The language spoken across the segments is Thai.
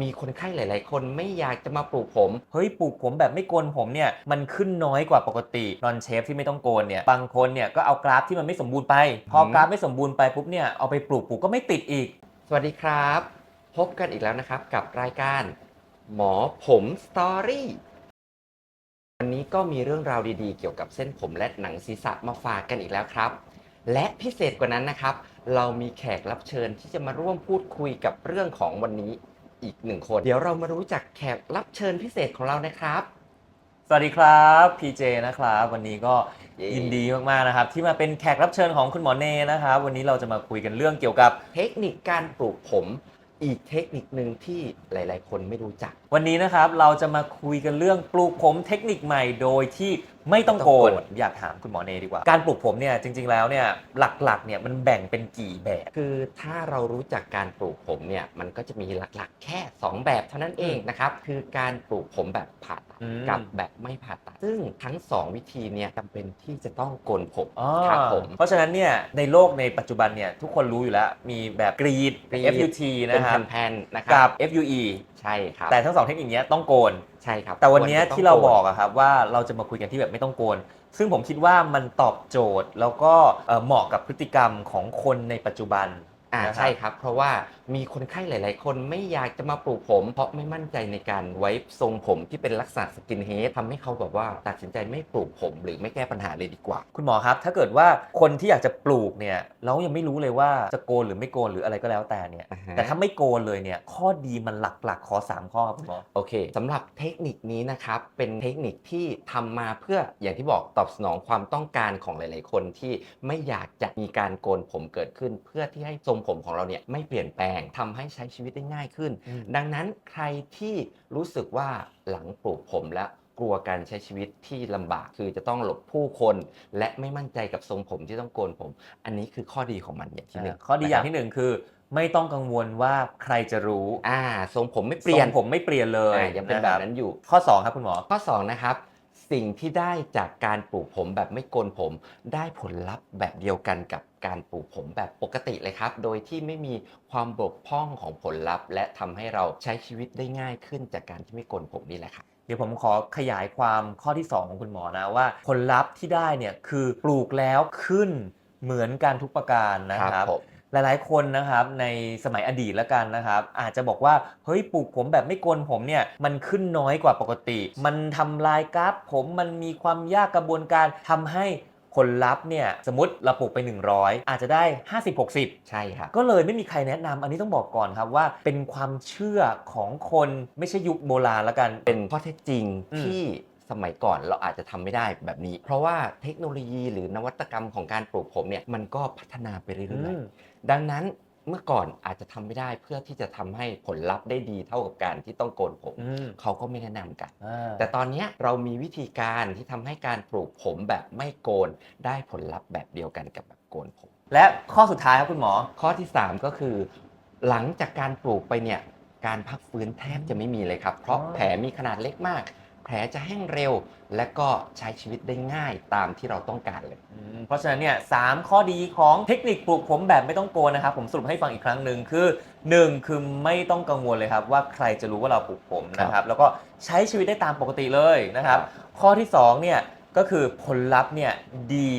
มีคนไข้หลาย ๆ คนไม่อยากจะมาปลูกผม เฮ้ยปลูกผมแบบไม่โกนผมเนี่ยมันขึ้นน้อยกว่าปกตินอนเชฟที่ไม่ต้องโกนเนี่ยบางคนเนี่ยก็เอากราฟที่มันไม่สมบูรณ์ไป พอกราฟไม่สมบูรณ์ไปปุ๊บเนี่ยเอาไปปลูกปลูกก็ไม่ติดอีก สวัสดีครับ พบกันอีกแล้วนะครับกับรายการ หมอผมสตอรี่วันนี้ก็มีเรื่องราวดี ๆ เกี่ยวกับเส้นผมและหนังศีรษะมาฝากกันอีกแล้วครับ และพิเศษกว่านั้นนะครับ เรามีแขกรับเชิญที่จะมาร่วมพูดคุยกับเรื่องของวันนี้ อีกหนึ่งคน เดี๋ยวเรามารู้จักแขกรับเชิญพิเศษของเรานะครับ สวัสดีครับพีเจนะครับวันนี้ก็เย้ ยินดีมากๆนะครับ ที่มาเป็นแขกรับเชิญของคุณหมอเนนะครับวันนี้เราจะมาคุยกันเรื่องเกี่ยวกับ เทคนิคการปลูกผม อีกเทคนิคหนึ่งที่หลาย ๆ คนไม่รู้จัก วันนี้นะครับเราจะมาคุยกันเรื่องปลูกผมเทคนิคใหม่โดยที่ ไม่ต้องโกนไม่ต้องโกนอยากถามคุณหมอเนดีกว่า การปลูกผมเนี่ยจริง ๆแล้วเนี่ยหลักๆเนี่ยมันแบ่งเป็นกี่แบบ คือถ้าเรารู้จักการปลูกผมเนี่ยมันก็จะมีหลักๆ แค่ 2 แบบเท่านั้นเองนะครับคือการปลูกผมแบบผ่าตัดอืมกับแบบไม่ผ่าตัด ซึ่งทั้ง 2 วิธีเนี่ยจำเป็นที่จะต้องโกนผมอ๋อครับผมเพราะฉะนั้นเนี่ยในโลกในปัจจุบันเนี่ยทุกคนรู้อยู่แล้วมีแบบกรีดกรีด FUT เป็นนะครับแผ่นๆนะครักับ FUE ใช่ครับแต่ทั้งสองเทคนิคเนี้ยต้องโกนใช่ครับ แต่วันเนี้ยควจะที่เราโนบอกอะครับว่าเราจะมาคุยกันที่แบบไม่ต้องโกน ซึ่งผมคิดว่ามันตอบโจทย์แล้วก็เอ่อเหมาะกับพฤติกรรมของคนในปัจจุบัน อ่านะครับใช่ครับ เพราะว่ามีคนไข้หลาย ๆ คนไม่อยากจะมาปลูกผม เพราะไม่มั่นใจในการไว้ทรงผมที่เป็นลักษณะสกินเฮดทำให้เขาแบบว่าตัดสินใจไม่ปลูกผม หรือไม่แก้ปัญหาเลยดีกว่า คุณหมอครับ ถ้าเกิดว่าคนที่อยากจะปลูกเนี่ยเรายังไม่รู้เลยว่าจะโกนหรือไม่โกนหรืออะไรก็แล้วแต่เนี่ย อ่าฮะ แต่ถ้าไม่โกนเลยเนี่ยข้อดีมันหลักๆ ขอ 3 ข้อครับคุณหมอ โอเคสำหรับเทคนิคนี้นะครับ เป็นเทคนิคที่ทำมาเพื่ออย่างที่บอกตอบสนองความต้องการของหลาย ๆ คนที่ไม่อยากจะมีการโกนผมเกิดขึ้น เพื่อที่ให้ทรงผมของเราเนี่ยไม่เปลี่ยนแปลงทำให้ใช้ชีวิตได้ง่ายขึ้นอืมดังนั้นใครที่รู้สึกว่าหลังปลูกผมแล้วกลัวการใช้ชีวิตที่ลำบากคือจะต้องหลบผู้คน และไม่มั่นใจกับทรงผมที่ต้องโกนผม อันนี้คือข้อดีของมันอย่างที่หนึ่งข้อดีอย่างนะครับที่หนึ่งคือ ไม่ต้องกังวลว่าใครจะรู้อ่าทรงผมไม่เปเปลี่ลี่ยยนนผมไม่เปลี่ยนเลยอ่ายังเป็นแบบนั้นอยู่ข้อ 2 ครับคุณหมอข้อ 2 นะครับ สิ่งที่ได้จากการปลูกผมแบบไม่โกนผม ได้ผลลัพธ์แบบเดียวกันกับการปลูกผมแบบปกติเลยครับ โดยที่ไม่มีความบกพร่องของผลลัพธ์ และทำให้เราใช้ชีวิตได้ง่ายขึ้นจากการที่ไม่โกนผมนี่แหละครับเดี๋ยวผมขอขยายความข้อที่ 2 ของคุณหมอนะว่า ผลลัพธ์ที่ได้เนี่ยคือปลูกแล้วขึ้นเหมือนกันทุกประการนะครับผม หลายๆ คนนะครับในสมัยอดีตแล้วกันนะครับ อาจจะบอกว่าเฮ้ยปลูกผมแบบไม่โกนผมเนี่ยมันขึ้นน้อยกว่าปกติ มันทำลายกราฟผมมันมีความยากกระบวนการทำให้ผลลัพธ์เนี่ยสมมติเราปลูกไป 100 อาจจะได้ 50-60 ใช่ครับก็เลยไม่มีใครแนะนำอันนี้ต้องบอกก่อนครับว่าเป็นความเชื่อของคนไม่ใช่ยุคโบราณแล้วกัน เป็นข้อเท็จจริงอืมที่ สมัยก่อนเราอาจจะทำไม่ได้แบบนี้ เพราะว่าเทคโนโลยีหรือนวัตกรรมของการปลูกผมเนี่ยมันก็พัฒนาไปเรื่อือยมๆดังนั้นเมื่อก่อนอาจจะทำไม่ได้เพื่อที่จะทำให้ผลลัพธ์ได้ดีเท่ากับการที่ต้องโกนผมอืมเขาก็ไม่แนะนำกันอ่าแต่ตอนเนี้ยเรามีวิธีการที่ทำให้การปลูกผมแบบไม่โกนได้ผลลัพธ์แบบเดียวกันกับแบบโกนผม และข้อสุดท้ายครับคุณหมอ ข้อที่ 3 ก็คือ หลังจากการปลูกไปเนี่ยการพักฟื้นแทบจะไม่มีเลยครับ เพราะอ๋อแผลมีขนาดเล็กมาก แผลจะแห้งเร็ว และก็ใช้ชีวิตได้ง่ายตามที่เราต้องการเลย อืมเพราะฉะนั้นเนี่ยสามข้อดีของเทคนิคปลูกผมแบบไม่ต้องโกนนะครับ ผมสรุปให้ฟังอีกครั้งหนึ่งคือ1คือไม่ต้องกังวลเลยครับ ว่าใครจะรู้ว่าเราปลูกผมนะครับ แล้วก็ใช้ชีวิตได้ตามปกติเลยนะครับ ข้อที่2เนี่ยก็คือผลลัพธ์เนี่ยดี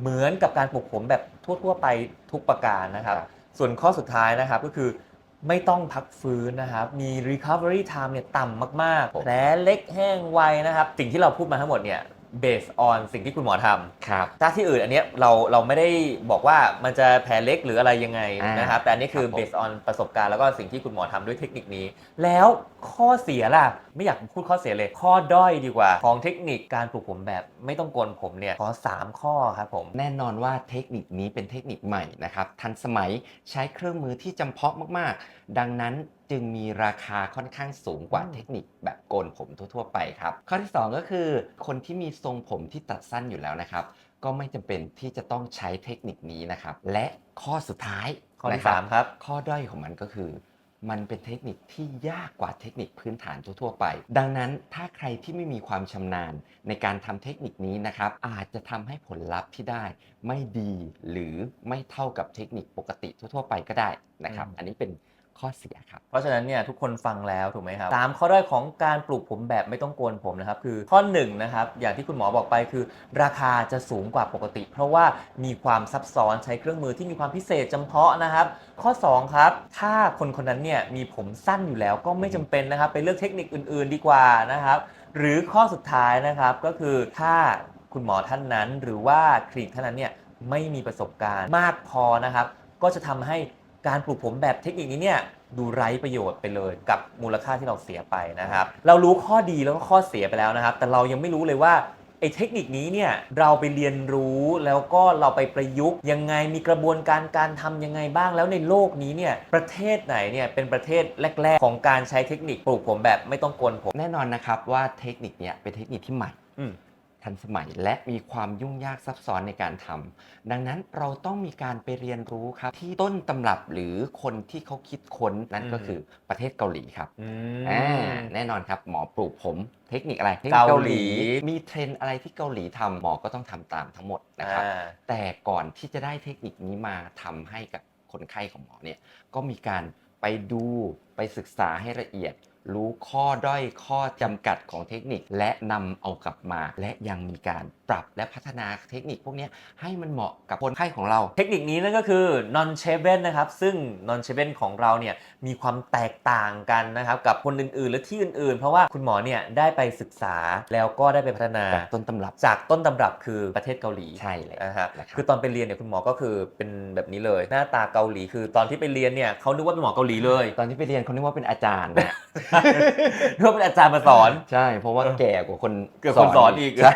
เหมือนกับการปลูกผมแบบทั่วๆไปทุกประการนะครับครับส่วนข้อสุดท้ายนะครับก็คือ ไม่ต้องพักฟื้นนะครับ มี recovery time เนี่ยต่ำมากผมๆแผลเล็กแห้งไวนะครับ สิ่งที่เราพูดมาทั้งหมดเนี่ย based on สิ่งที่คุณหมอทำครับ ถ้าที่อื่นอันเนี้ยเราเราไม่ได้บอกว่ามันจะแผลเล็กหรืออะไรยังไงอ่านนะครับ แต่อันนี้คือครับผม based on ประสบการณ์แล้วก็สิ่งที่คุณหมอทำด้วยเทคนิคนี้ แล้ว ข้อเสียล่ะ ไม่อยากพูดข้อเสียเลย ข้อด้อยดีกว่า ของเทคนิคการปลูกผมแบบไม่ต้องโกนผมเนี่ยขอสามข้อครับผม แน่นอนว่าเทคนิคนี้เป็นเทคนิคใหม่นะครับ ทันสมัยใช้เครื่องมือที่จำเพาะมาก ๆ ดังนั้นจึงมีราคาค่อนข้างสูงกว่าอืมเทคนิคแบบโกนผมทั่ว ๆ ไปครับ ข้อที่ 2 ก็คือ คนที่มีทรงผมที่ตัดสั้นอยู่แล้วนะครับ ก็ไม่จำเป็นที่จะต้องใช้เทคนิคนี้นะครับ และข้อสุดท้ายข้อที่นะสามครับ ข้อด้อยของมันก็คือ มันเป็นเทคนิคที่ยากกว่าเทคนิคพื้นฐานทั่วๆไป ดังนั้นถ้าใครที่ไม่มีความชำนาญในการทำเทคนิคนี้นะครับ อาจจะทำให้ผลลัพธ์ที่ได้ไม่ดีหรือไม่เท่ากับเทคนิคปกติทั่วๆไปก็ได้นะครับอืมอันนี้เป็น ข้อเสียครับ เพราะฉะนั้นเนี่ยทุกคนฟังแล้วถูกไหมครับสามข้อด้อยของการปลูกผมแบบไม่ต้องโกนผมนะครับคือข้อ1นงนะครับอย่างที่คุณหมอบอกไปคือ ราคาจะสูงกว่าปกติ เพราะว่ามีความซับซ้อนใช้เครื่องมือที่มีความพิเศษจำเพาะนะครับ ข้อ 2 ครับ ถ้าคนคนนั้นเนี่ยมีผมสั้นอยู่แล้วก็ไม่จำเป็นนะครับไปเลือกเทคนิคอื่นๆดีกว่านะครับ หรือข้อสุดท้ายนะครับก็คือถ้าคุณหมอท่านนั้น หรือว่าคลินิกท่านนั้นเนี่ยไม่มีประสบการณ์มากพอนะครับ ก็จะทำให้ การปลูกผมแบบเทคนิคนี้เนี่ยดูไร้ประโยชน์ไปเลยกับมูลค่าที่เราเสียไปนะครับ เรารู้ข้อดีแล้วก็ข้อเสียไปแล้วนะครับ แต่เรายังไม่รู้เลยว่าไอ้เทคนิคนี้เนี่ยเราไปเรียนรู้แล้วก็เราไปประยุกต์ยังไงมีกระบวนการการทำยังไงบ้างแล้วในโลกนี้เนี่ยประเทศไหนเนี่ยเป็นประเทศแรก ๆ ของการใช้เทคนิคปลูกผมแบบไม่ต้องโกนผม แน่นอนนะครับว่าเทคนิคเนี้ยเป็นเทคนิคที่ใหม่อืม ทันสมัย และมีความยุ่งยากซับซ้อนในการทำดังนั้นเราต้องมีการไปเรียนรู้ครับ ที่ต้นตำรับหรือคนที่เขาคิดค้นนั่นก็อืมคือประเทศเกาหลีครับอือ่ามแน่นอนครับหมอปลูกผมเทคนิคอะไรทคนิคเกาหลี มีเทรนด์อะไรที่เกาหลีทำหมอก็ต้องทำตามทั้งหมดนะครับอ่าแต่ก่อนที่จะได้เทคนิคนี้มาทำให้กับคนไข้ของหมอเนี่ยก็มีการไปดูไปศึกษาให้ละเอียด รู้ข้อด้อยข้อจำกัดของเทคนิค และนำเอากลับมา และยังมีการปรับและพัฒนาเทคนิคพวกเนี้ยให้มันเหมาะกับคนไข้ของเรา เทคนิคนี้นั่นก็คือ non shaven นะครับ ซึ่ง non shaven ของเราเนี่ยมีความแตกต่างกันนะครับ กับคนอื่นๆ และที่อื่นๆ เพราะว่าคุณหมอเนี่ยได้ไปศึกษาแล้วก็ได้ไปพัฒนาจากต้นตำรับจากต้นตำรับคือประเทศเกาหลีใช่เลยนะฮะนะครับคือตอนไปเรียนเนี่ยคุณหมอก็คือเป็นแบบนี้เลย หน้าตาเกาหลี คือตอนที่ไปเรียนเนี่ยเขานึกว่าเป็นหมอเกาหลีเลย ตอนที่ไปเรียนเขานึกว่าเป็นอาจารย์นะนึกว่าเป็นอาจารย์มาสอน ใช่ เพราะว่าแก่กว่าคนเกือบคนสอนอีกใช่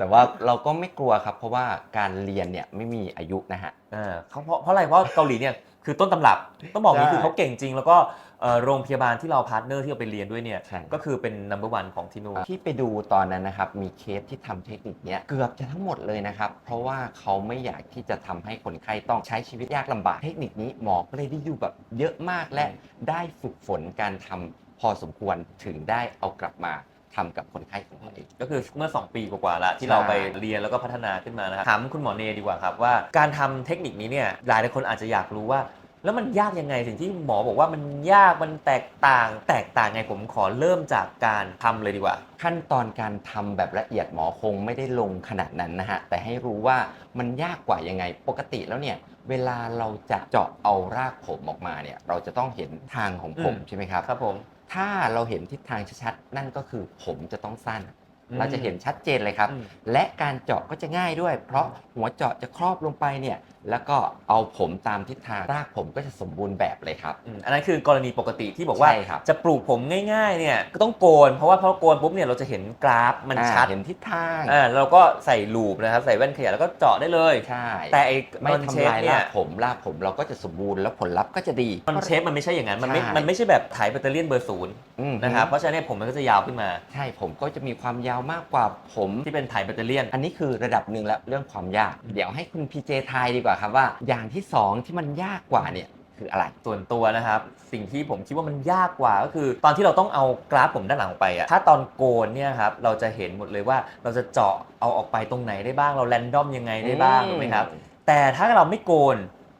แต่ว่าเราก็ไม่กลัวครับ เพราะว่าการเรียนเนี่ยไม่มีอายุนะฮะอ่าเขาเพราะเพราะอะไรเพราะเกาหลีเนี่ย คือต้นตำรับต้องบอกอย่างนี้ใช่คือเขาเก่งจริง แล้วก็เอ่อโรงพยาบาลที่เราพาร์ทเนอร์ที่เราไปเรียนด้วยเนี่ยใช่ก็คือเป็น number one ของที่นู่นที่ไปดูตอนนั้นนะครับ มีเคสที่ทำเทคนิคเนี้ยเกือบจะทั้งหมดเลยนะครับ เพราะว่าเขาไม่อยากที่จะทำให้คนไข้ต้องใช้ชีวิตยากลำบาก เทคนิคนี้หมอก็เลยได้ดูแบบเยอะมากและได้ฝึกฝนการทำพอสมควรถึงได้เอากลับมา ทำกับคนไข้ของเราเองก็คือเมื่อ 2 ปีกว่าๆละที่ใช่เราไปเรียนแล้วก็พัฒนาขึ้นมานะครับถามคุณหมอเนดีกว่าครับว่าการทำเทคนิคนี้เนี่ยหลายๆคนอาจจะอยากรู้ว่า แล้วมันยากยังไงสิ่งที่หมอบอกว่ามันยากมันแตกต่าง แตกต่างไงผมขอเริ่มจากการทำเลยดีกว่า ขั้นตอนการทำแบบละเอียดหมอคงไม่ได้ลงขนาดนั้นนะฮะแต่ให้รู้ว่ามันยากกว่ายังไงปกติแล้วเนี่ยเวลาเราจะเจาะเอารากผมออกมาเนี่ยเราจะต้องเห็นทางของผมอืมใช่ไหมครับครับผม ถ้าเราเห็นทิศทางชัดๆนั่นก็คือผมจะต้องสั้นอืมเราจะเห็นชัดเจนเลยครับอืมและการเจาะก็จะง่ายด้วย เพราะหัวเจาะจะครอบลงไปเนี่ย แล้วก็เอาผมตามทิศทางรากผมก็จะสมบูรณ์แบบเลยครับอืมอันนั้นคือกรณีปกติที่บอกว่าใช่ครับจะปลูกผมง่ายๆเนี่ยก็ต้องโกน เพราะว่าพอโกนปุ๊บเนี่ยเราจะเห็นกราฟมันอ่าชัดเห็นทิศทางอ่าเราก็ใส่ลูปนะครับใส่แว่นขยายแล้วก็เจาะได้เลยใช่แต่ไอ้ไม่นอนเชทำฟลายเนี่รายกผมรากผมเราก็จะสมบูรณ์แล้วผลลัพธ์ก็จะดีนอนเชฟมันไม่ใช่อย่างนั้นมันไม่ใช่มันไม่ใช่แบบถ่ายแบตเตอรี่ยนเบอร์ศูนย์อืมนะครับเพราะฉะนั้นเนยผมมันก็จะยาวขึ้นมาใช่ผมก็จะมีความยาวมากกว่าผมที่เป็นถ่ายแบตเตอรี่ยนอันนี้คือระดับหนึ่งแล้วเรื่องความยากอืมเดี๋ยวให้คุณพีเจทายดีกว่าครับว่าอย่างที่สองที่มันยากกว่าเนี่ยคืออะไร ส่วนตัวนะครับ สิ่งที่ผมคิดว่ามันยากกว่าก็คือ ตอนที่เราต้องเอากราฟผมด้านหลังออกไปอะถ้าตอนโกนเนี่ยครับเราจะเห็นหมดเลยว่าเราจะเจาะเอาออกไปตรงไหนได้บ้างเราแรนดอมยังไงได้บ้างถูกไหมครับแต่ถ้าเราไม่โกน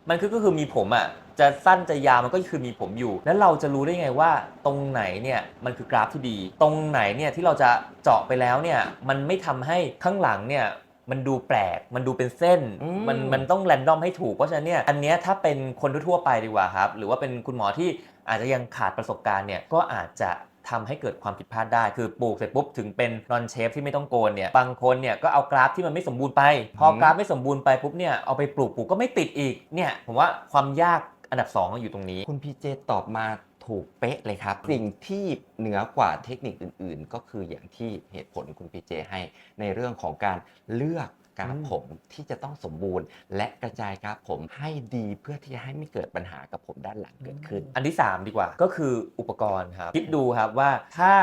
มันคือก็คือมีผมอะจะสั้นจะยาวมันก็คือมีผมอยู่ แล้วเราจะรู้ได้ไงว่าตรงไหนเนี่ยมันคือกราฟที่ดี ตรงไหนเนี่ยที่เราจะเจาะไปแล้วเนี่ยมันไม่ทำให้ข้างหลังเนี่ย มันดูแปลก มันดูเป็นเส้นอืมมันมันต้องแรนดอมให้ถูก เพราะฉะนั้นเนี่ย อันเนี้ยถ้าเป็นคนทั่วๆไปดีกว่าครับ หรือว่าเป็นคุณหมอที่อาจจะยังขาดประสบการณ์เนี่ย ก็อาจจะทำให้เกิดความผิดพลาดได้ คือปลูกเสร็จปุ๊บถึงเป็นนอนเชฟที่ไม่ต้องโกนเนี่ย บางคนเนี่ยก็เอากราฟที่มันไม่สมบูรณ์ไป พออืมกราฟไม่สมบูรณ์ไปปุ๊บเนี่ย เอาไปปลูกปลูกก็ไม่ติดอีก เนี่ย ผมว่าความยากอันดับสองก็อยู่ตรงนี้ คุณพีเจตอบมา ถูกเป๊ะเลยครับ สิ่งที่เหนือกว่าเทคนิคอื่น ๆ ก็คืออย่างที่เหตุผลคุณพีเจให้ในเรื่องของการเลือก กราฟอืมผมที่จะต้องสมบูรณ์ และกระจายกราฟผมให้ดีเพื่อที่จะให้ไม่เกิดปัญหากับผมด้านหลังเกิดขึ้น อันที่ 3 ดีกว่าก็คืออุปกรณ์ครับคิดดูครับว่าถ้า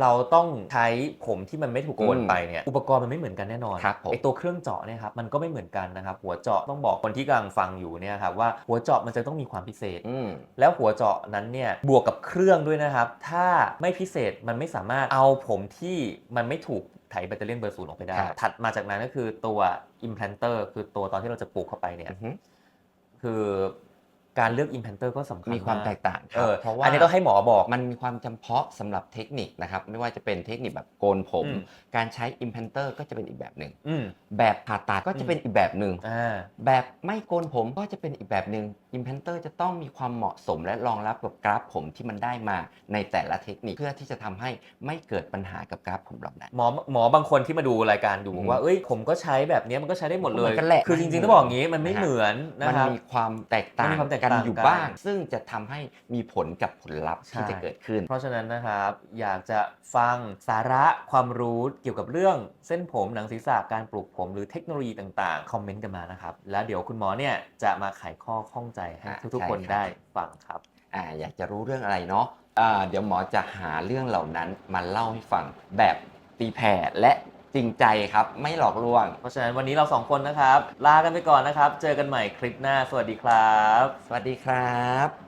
เราต้องใช้ผมที่มันไม่ถูกโกนอืมไปเนี่ยอุปกรณ์มันไม่เหมือนกันแน่นอนครับผมไอตัวเครื่องเจาะเนี่ยครับมันก็ไม่เหมือนกันนะครับหัวเจาะต้องบอกคนที่กำลังฟังอยู่เนี่ยครับว่าหัวเจาะมันจะต้องมีความพิเศษอืมแล้วหัวเจาะนั้นเนี่ยบวกกับเครื่องด้วยนะครับ ถ้าไม่พิเศษมันไม่สามารถเอาผมที่มันไม่ถูก ไถแบตเตอรี่ยนเบอร์ศูนย์ออกไปได้ ครับ ถัดมาจากนั้นก็คือตัว implanter คือตัวตอนที่เราจะปลูกเข้าไปเนี่ยอือฮึคือ การเลือกอินแพนเตอร์ก็สำคัญมีความกแตกต่างคเอรับอเพราะว่าอันนี้ต้องให้หมอบอกมันมีความจำเพาะสำหรับเทคนิคนะครับไม่ว่าจะเป็นเทคนิคแบบโกนผมอืมการใช้อิมแพนเตอร์ก็จะเป็นอีกแบบหนึ่งอืมแบบผ่าตัดก็จะเป็นอีกแบบหนึ่งอ่าแบบไม่โกนผมก็จะเป็นอีกแบบหนึ่งอิมแพนเตอร์จะต้องมีความเหมาะสมและรองรับกับกราฟผมที่มันได้มาในแต่ละเทคนิคเพื่อที่จะทำให้ไม่เกิดปัญหากับกราฟผมเหล่านั้นหมอหมอบางคนที่มาดูรายการดูอืมว่าเอ้ยผมก็ใช้แบบเนี้ยมันก็ใช้ได้หมดเลยเหมือนกันแหละคือจริงๆต้องบอกอย่างนี้มันไม่นะฮะเหมือนนะมันครับมีความแตกต่างมันมีความแตกกันต่างอยู่กันบ้าง ซึ่งจะทำให้มีผลกับผลลัพธ์ที่ใช่จะเกิดขึ้น เพราะฉะนั้นนะครับอยากจะฟังสาระความรู้เกี่ยวกับเรื่องเส้นผมหนังศีรษะการปลูกผมหรือเทคโนโลยีต่างๆ คอมเมนต์กันมานะครับ แล้วเดี๋ยวคุณหมอเนี่ยจะมาไขข้อข้องใจให้อะทุกใช่ๆคนครับได้ฟังครับอ่าอยากจะรู้เรื่องอะไรเนาะอ่าเดี๋ยวหมอจะหาเรื่องเหล่านั้นมาเล่าให้ฟังแบบตีแผ่และ จริงใจครับ ไม่หลอกลวง เพราะฉะนั้นวันนี้เราสองคนนะครับ ลากันไปก่อนนะครับ เจอกันใหม่คลิปหน้า สวัสดีครับ สวัสดีครับ